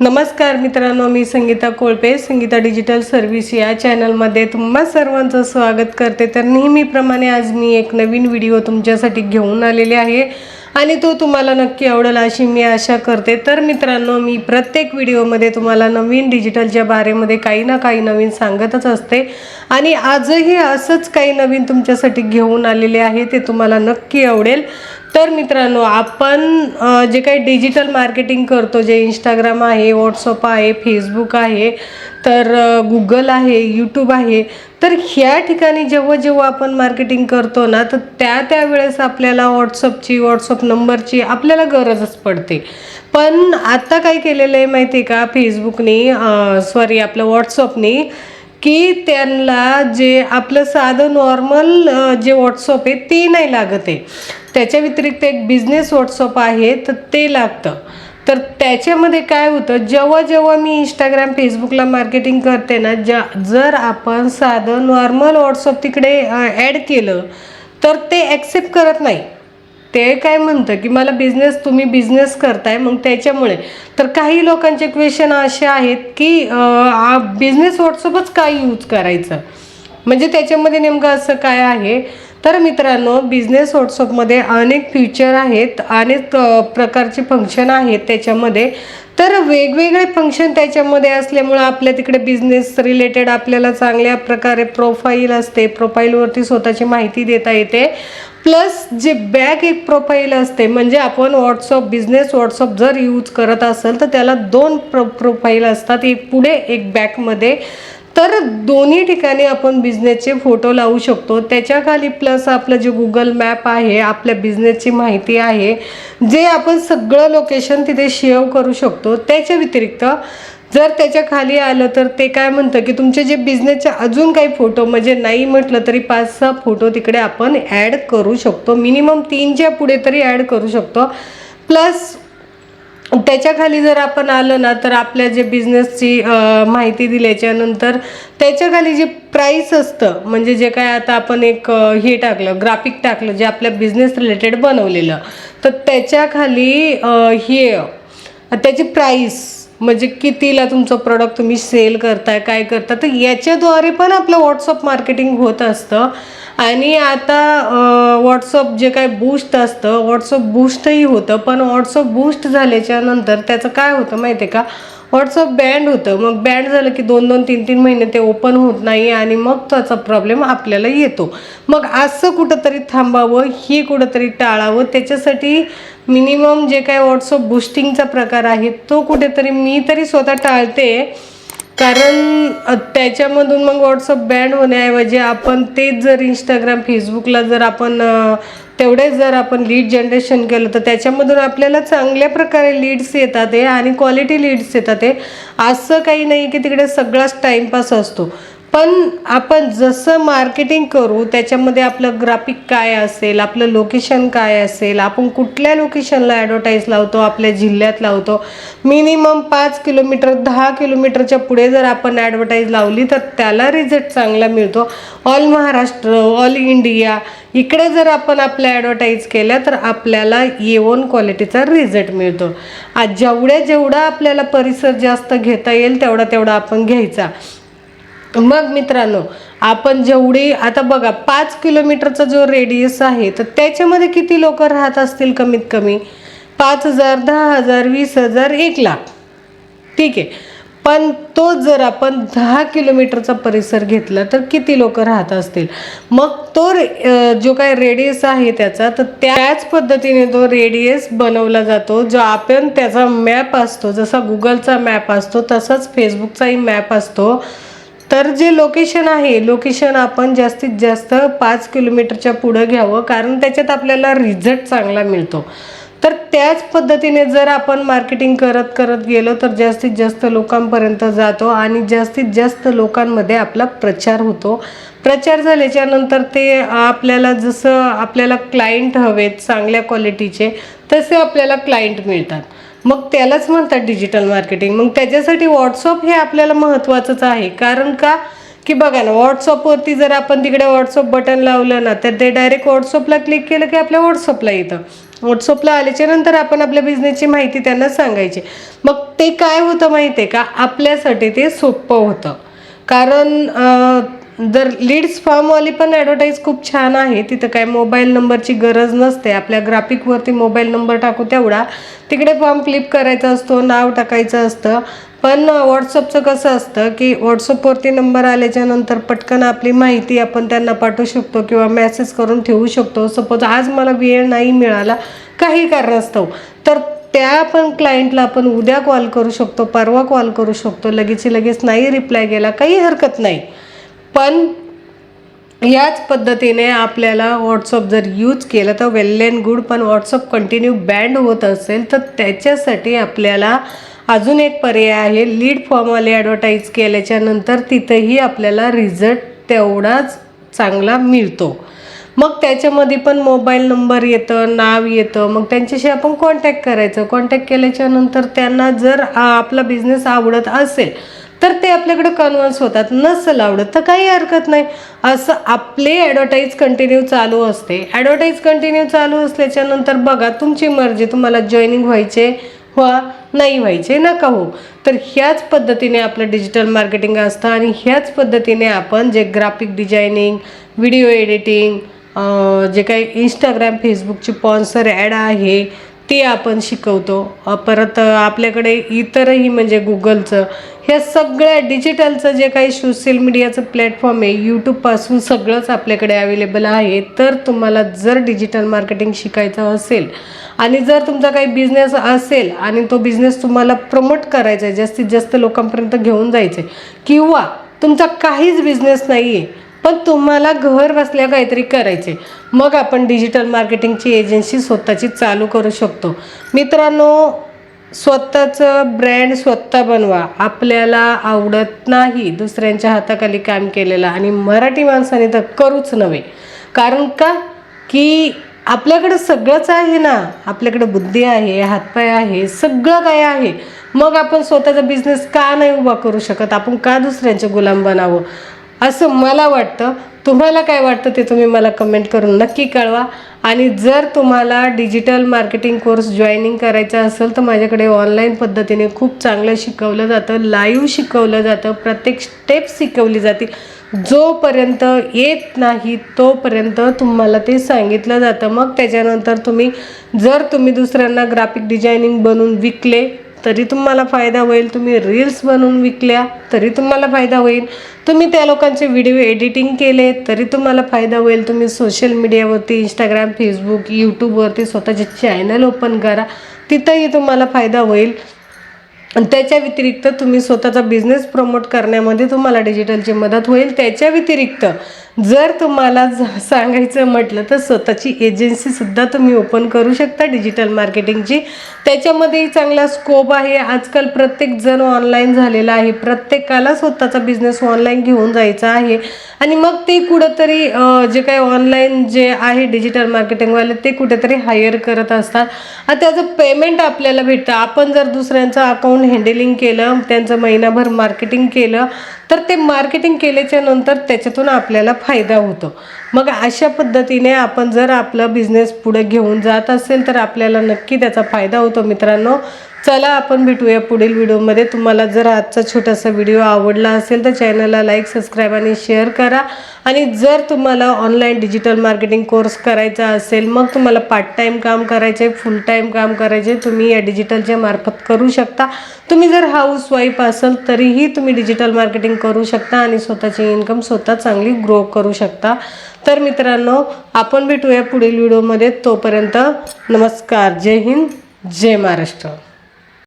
नमस्कार मित्रांनो मी संगीता कोळपे संगीता डिजिटल सर्व्हिस या चॅनलमध्ये तुम्हा सर्वांचं स्वागत करते. तर नेहमीप्रमाणे आज मी एक नवीन व्हिडिओ तुमच्यासाठी घेऊन आलेले आहे आणि तो तुम्हाला नक्की आवडेल अशी मी आशा करते. तर मित्रांनो मी प्रत्येक व्हिडिओमध्ये तुम्हाला नवीन डिजिटलच्या बारेमध्ये काही ना काही नवीन सांगतच असते. आणि आजही असंच काही नवीन तुमच्यासाठी घेऊन आलेले आहे ते तुम्हाला नक्की आवडेल. तर मित्रांनो आपण जे काही डिजिटल मार्केटिंग करतो जे इंस्टाग्राम आहे व्हॉट्सअप आहे फेसबुक आहे तर गुगल आहे यूट्यूब आहे तर ह्या ठिकाणी जेव्हा जेव्हा आपण मार्केटिंग करतो ना तर त्या त्यावेळेस आपल्याला व्हॉट्सअपची व्हॉट्सअप नंबरची आपल्याला गरजच पडते. पण आत्ता काय केलेलं आहे माहिती आहे का? फेसबुकनी सॉरी आपलं व्हॉट्सअपनी की त्यांना जे आपलं साधं नॉर्मल जे व्हॉट्सअप आहे ते नाही लागत आहे. त्याच्या व्यतिरिक्त एक बिझनेस व्हॉट्सअप आहे तर ते लागतं. तर त्याच्यामध्ये काय होतं जेव्हा जेव्हा मी इंस्टाग्राम फेसबुकला मार्केटिंग करते ना ज्या जर आपण साधं नॉर्मल व्हॉट्सअप तिकडे ॲड केलं तर ते ॲक्सेप्ट करत नाही. ते काय म्हणतं की मला बिझनेस तुम्ही बिझनेस करताय मग त्याच्यामुळे. तर काही लोकांचे क्वेश्चन असे आहेत की बिझनेस व्हॉट्सअपच काय यूज करायचं? म्हणजे त्याच्यामध्ये नेमकं असं काय आहे? तर मित्रांनो बिझनेस व्हॉट्सअपमध्ये अनेक फीचर आहेत अनेक प्रकारचे फंक्शन आहेत त्याच्यामध्ये. तर वेगवेगळे फंक्शन त्याच्यामध्ये असल्यामुळं आपल्या तिकडे बिझनेस रिलेटेड आपल्याला चांगल्या प्रकारे प्रोफाईल असते. प्रोफाईलवरती स्वतःची माहिती देता येते. प्लस जे बॅक एक प्रोफाईल असते म्हणजे आपण व्हॉट्सअप बिझनेस व्हॉट्सअप जर यूज करत असेल तर त्याला दोन प्रो प्रोफाईल असतात. एक पुढे एक बॅकमध्ये तर दोन्ही ठिकाणी आपण बिझनेसचे फोटो लावू शकतो. त्याच्याखाली प्लस आपलं जे गुगल मॅप आहे आपल्या बिझनेसची माहिती आहे जे आपण सगळं लोकेशन तिथे शेअर करू शकतो. त्याच्या व्यतिरिक्त जर त्याच्याखाली आलं तर ते काय म्हणतं की तुमचे जे बिझनेसचे अजून काही फोटो म्हणजे नाही म्हटलं तरी पाच सहा फोटो तिकडे आपण ॲड करू शकतो. मिनिमम तीनच्या पुढे तरी ॲड करू शकतो. प्लस त्याच्याखाली जर आपण आलं ना तर आपल्या जे बिझनेसची माहिती दिल्याच्यानंतर त्याच्याखाली त्याच्याखाली जे प्राईस असतं म्हणजे जे काय आता आपण एक हे टाकलं ग्राफिक टाकलं जे आपल्या बिझनेस रिलेटेड बनवलेलं तर त्याच्याखाली हे त्याची प्राईस म्हणजे कितीला तुमचं प्रोडक्ट तुम्ही सेल करताय काय करता तर याच्याद्वारे पण आपलं व्हॉट्सअप मार्केटिंग होत असतं. आणि आता व्हॉट्सअप जे काय बूस्ट असतं व्हॉट्सअप बूस्टही होतं. पण व्हॉट्सअप बूस्ट झाल्याच्यानंतर त्याचं काय होतं माहिती आहे का? व्हॉट्सअप बँड होतं. मग बँड झालं की दोन दोन तीन तीन महिने ते ओपन होत नाही आणि मग त्याचा प्रॉब्लेम आपल्याला येतो. मग असं कुठंतरी थांबावं हे कुठंतरी टाळावं त्याच्यासाठी मिनिमम जे काय व्हॉट्सअप बुस्टिंगचा प्रकार आहे तो कुठेतरी मी तरी स्वतः टाळते. कारण त्याच्यामधून मग व्हॉट्सअप बँड होण्याऐवजी आपण तेच जर इंस्टाग्राम फेसबुकला जर आपण तेवढे तेवढेच जर आपण लीड जनरेशन केलं तर त्याच्यामधून आपल्याला चांगल्या प्रकारे लीड्स येतात आहे आणि क्वालिटी लीड्स येतात आहे असं काही नाही की तिकडे सगळाच टाईमपास असतो. पण आपण जसं मार्केटिंग करू त्याच्यामध्ये आपलं ग्राफिक काय असेल आपलं लोकेशन काय असेल आपण कुठल्या लोकेशनला ॲडव्हर्टाईज लावतो आपल्या जिल्ह्यात लावतो मिनिमम पाच किलोमीटर दहा किलोमीटरच्या पुढे जर आपण ॲडव्हर्टाईज लावली तर त्याला रिझल्ट चांगला मिळतो. ऑल महाराष्ट्र ऑल इंडिया इकडे जर आपण आपल्या ॲडव्हर्टाईज केल्या तर आपल्याला येऊन क्वालिटीचा रिझल्ट मिळतो. आज जेवढ्या जेवढा आपल्याला परिसर जास्त घेता येईल तेवढा तेवढा आपण घ्यायचा. मग मित्रांनो आपण जेवढी आता बघा पाच किलोमीटरचा जो रेडियस आहे तर त्याच्यामध्ये किती लोक राहत असतील कमीत कमी पाच हजार दहा हजार वीस हजार एक लाख. ठीक आहे. पण तो जर आपण दहा किलोमीटरचा परिसर घेतला तर किती लोक राहत असतील? मग तो रे- जो काय रेडियस आहे त्याचा तर त्याच पद्धतीने तो रेडियस बनवला जातो जो आपण त्याचा मॅप असतो जसा गुगलचा मॅप असतो तसाच फेसबुकचाही मॅप असतो. तर जे लोकेशन आहे लोकेशन आपण जास्तीत जास्त पाच किलोमीटरच्या पुढं घ्यावं कारण त्याच्यात आपल्याला रिझल्ट चांगला मिळतो. तर त्याच पद्धतीने जर आपण मार्केटिंग करत करत गेलो तर जास्तीत जास्त लोकांपर्यंत जातो आणि जास्तीत जास्त लोकांमध्ये आपला प्रचार होतो. प्रचार झाल्याच्यानंतर ते आपल्याला जसं आपल्याला क्लायंट हवेत चांगल्या क्वालिटीचे तसे आपल्याला क्लायंट मिळतात. मग त्यालाच म्हणतात डिजिटल मार्केटिंग मग त्याच्यासाठी व्हॉट्सअप हे आपल्याला महत्त्वाचंच आहे. कारण का? की बघा ना व्हॉट्सअपवरती जर आपण तिकडे व्हॉट्सअप बटन लावलं ना तर ते डायरेक्ट व्हॉट्सअपला क्लिक केलं की आपल्या व्हॉट्सअपला येतं. व्हॉट्सअपला आल्याच्यानंतर आपण आपल्या बिझनेसची माहिती त्यांना सांगायची. मग ते काय होतं माहिती आहे का? आपल्यासाठी ते सोपं होतं. कारण जर लीड्स फॉर्मवाली पण ॲडव्हर्टाईज खूप छान आहे. तिथं काय मोबाईल नंबरची गरज नसते. आपल्या ग्राफिकवरती मोबाईल नंबर टाकू तेवढा. तिकडे फॉर्म फ्लिप करायचा असतो नाव टाकायचं असतं. पण व्हॉट्सअपचं कसं असतं की व्हॉट्सअपवरती नंबर आल्याच्यानंतर पटकन आपली माहिती आपण त्यांना पाठवू शकतो किंवा मेसेज करून ठेवू शकतो. सपोज आज मला वेळ नाही मिळाला काही कारणास्तव. तर त्या पण क्लायंटला आपण उद्या कॉल करू शकतो परवा कॉल करू शकतो. लगेच लगेच नाही रिप्लाय केला काही हरकत नाही. पण याच पद्धतीने आपल्याला व्हॉट्सअप जर यूज केलं तर वेल अँड गुड पण व्हॉट्सअप कंटिन्यू बँड होत असेल तर त्याच्यासाठी आपल्याला अजून एक पर्याय आहे. लीड फॉर्मवाले ॲडव्हर्टाईज केल्याच्यानंतर तिथंही आपल्याला रिझल्ट तेवढाच चांगला मिळतो. मग त्याच्यामध्ये पण मोबाईल नंबर येतं नाव येतं. मग त्यांच्याशी आपण कॉन्टॅक्ट करायचं. कॉन्टॅक्ट केल्याच्यानंतर त्यांना जर आपला बिझनेस आवडत असेल तर ते आपल्याकडे कन्व्हन्स होतात. नसेल आवडत तर काही हरकत नाही. असं आपले ॲडव्हर्टाईज कंटिन्यू चालू असते. ॲडव्हर्टाईज कंटिन्यू चालू असल्याच्यानंतर बघा तुमची मर्जी तुम्हाला जॉईनिंग व्हायचे व्हा नाही व्हायचे नका हो. तर ह्याच पद्धतीने आपलं डिजिटल मार्केटिंग असतं आणि ह्याच पद्धतीने आपण जे ग्राफिक डिझायनिंग व्हिडिओ एडिटिंग जे काही इंस्टाग्राम फेसबुकची पॉन्सर ॲड आहे ते आपण शिकवतो. परत आपल्याकडे इतरही म्हणजे गुगलचं ह्या सगळ्या डिजिटलचं जे काही सोशल मीडियाचं प्लॅटफॉर्म आहे यूट्यूबपासून सगळंच आपल्याकडे अवेलेबल आहे. तर तुम्हाला जर डिजिटल मार्केटिंग शिकायचं असेल आणि जर तुमचा काही बिझनेस असेल आणि तो बिझनेस तुम्हाला प्रमोट करायचा आहे जास्तीत जास्त लोकांपर्यंत घेऊन जायचं आहे किंवा तुमचा काहीच बिझनेस नाही आहे पण तुम्हाला घर बसल्या काहीतरी करायचे मग आपण डिजिटल मार्केटिंगची एजन्सी स्वतःची चालू करू शकतो. मित्रांनो स्वतःचं ब्रँड स्वतः बनवा. आपल्याला आवडत नाही दुसऱ्यांच्या हाताखाली काम केलेलं आणि मराठी माणसाने तर करूच नव्हे. कारण का? की आपल्याकडं सगळंच आहे ना. आपल्याकडं बुद्धी आहे हातपाय आहे सगळं काय आहे. मग आपण स्वतःचा बिझनेस का नाही उभा करू शकत? आपण का दुसऱ्यांचे गुलाम बनावं? असं मला वाटतं. तुम्हाला काय वाटतं ते तुम्ही मला कमेंट करून नक्की कळवा. आणि जर तुम्हाला डिजिटल मार्केटिंग कोर्स जॉईनिंग करायचा असेल तर माझ्याकडे ऑनलाईन पद्धतीने खूप चांगलं शिकवलं जातं. लाईव्ह शिकवलं जातं. प्रत्येक स्टेप शिकवली जाते जोपर्यंत येत नाही तोपर्यंत तुम्हाला ते सांगितलं जातं. मग त्याच्यानंतर तुम्ही जर तुम्ही दुसऱ्यांना ग्राफिक डिझायनिंग बनवून विकले तरी तुम्हाला फायदा होईल. तुम्ही रील्स बनवून विकल्या तरी तुम्हाला फायदा होईल. तुम्ही त्या लोकांचे व्हिडिओ एडिटिंग केले तरी तुम्हाला फायदा होईल. तुम्ही सोशल मीडियावरती इंस्टाग्राम फेसबुक यूट्यूबवरती स्वतःचे चॅनल ओपन करा. तिथंही तुम्हाला फायदा होईल. आणि त्याच्या व्यतिरिक्त तुम्ही स्वतःचा बिझनेस प्रमोट करण्यामध्ये तुम्हाला डिजिटलची मदत होईल. त्याच्या व्यतिरिक्त जर तुम्हाला सांगायचं म्हटलं तर स्वतःची एजन्सीसुद्धा तुम्ही ओपन करू शकता डिजिटल मार्केटिंगची त्याच्यामध्येही चांगला स्कोप आहे. आजकाल प्रत्येकजण ऑनलाईन झालेला आहे. प्रत्येकाला स्वतःचा बिझनेस ऑनलाईन घेऊन जायचा आहे. आणि मग ते कुठंतरी जे काही ऑनलाईन जे आहे डिजिटल मार्केटिंगवाले ते कुठेतरी हायर करत असतात. आणि त्याचं पेमेंट आपल्याला भेटतं. आपण जर दुसऱ्यांचं अकाउंट हँडलिंग केलं त्यांचं महिनाभर मार्केटिंग केलं तर ते मार्केटिंग केल्याच्यानंतर त्याच्यातून आपल्याला फायदा होतो. मग अशा पद्धतीने आपण जर आपला बिझनेस पुढे घेऊन जात असेल तर आपल्याला नक्की त्याचा फायदा होतो मित्रांनो. चला आपण भेटूया पुढील व्हिडिओमध्ये. तुम्हाला जर आजचा छोटासा व्हिडिओ आवडला असेल तर चॅनलला लाईक सबस्क्राईब आणि शेअर करा. आणि जर तुम्हाला ऑनलाईन डिजिटल मार्केटिंग कोर्स करायचा असेल मग तुम्हाला पार्ट टाईम काम करायचे फुल टाईम काम करायचे तुम्ही या डिजिटलच्या मार्फत करू शकता. तुम्ही जर हाऊस वाईफ असाल तरीही तुम्ही डिजिटल मार्केटिंग करू शकता आणि स्वतःची इन्कम स्वतः चांगली ग्रो करू शकता. तर मित्रांनो आपण भेटूया पुढील व्हिडिओमध्ये. तोपर्यंत नमस्कार. जय हिंद. जय महाराष्ट्र.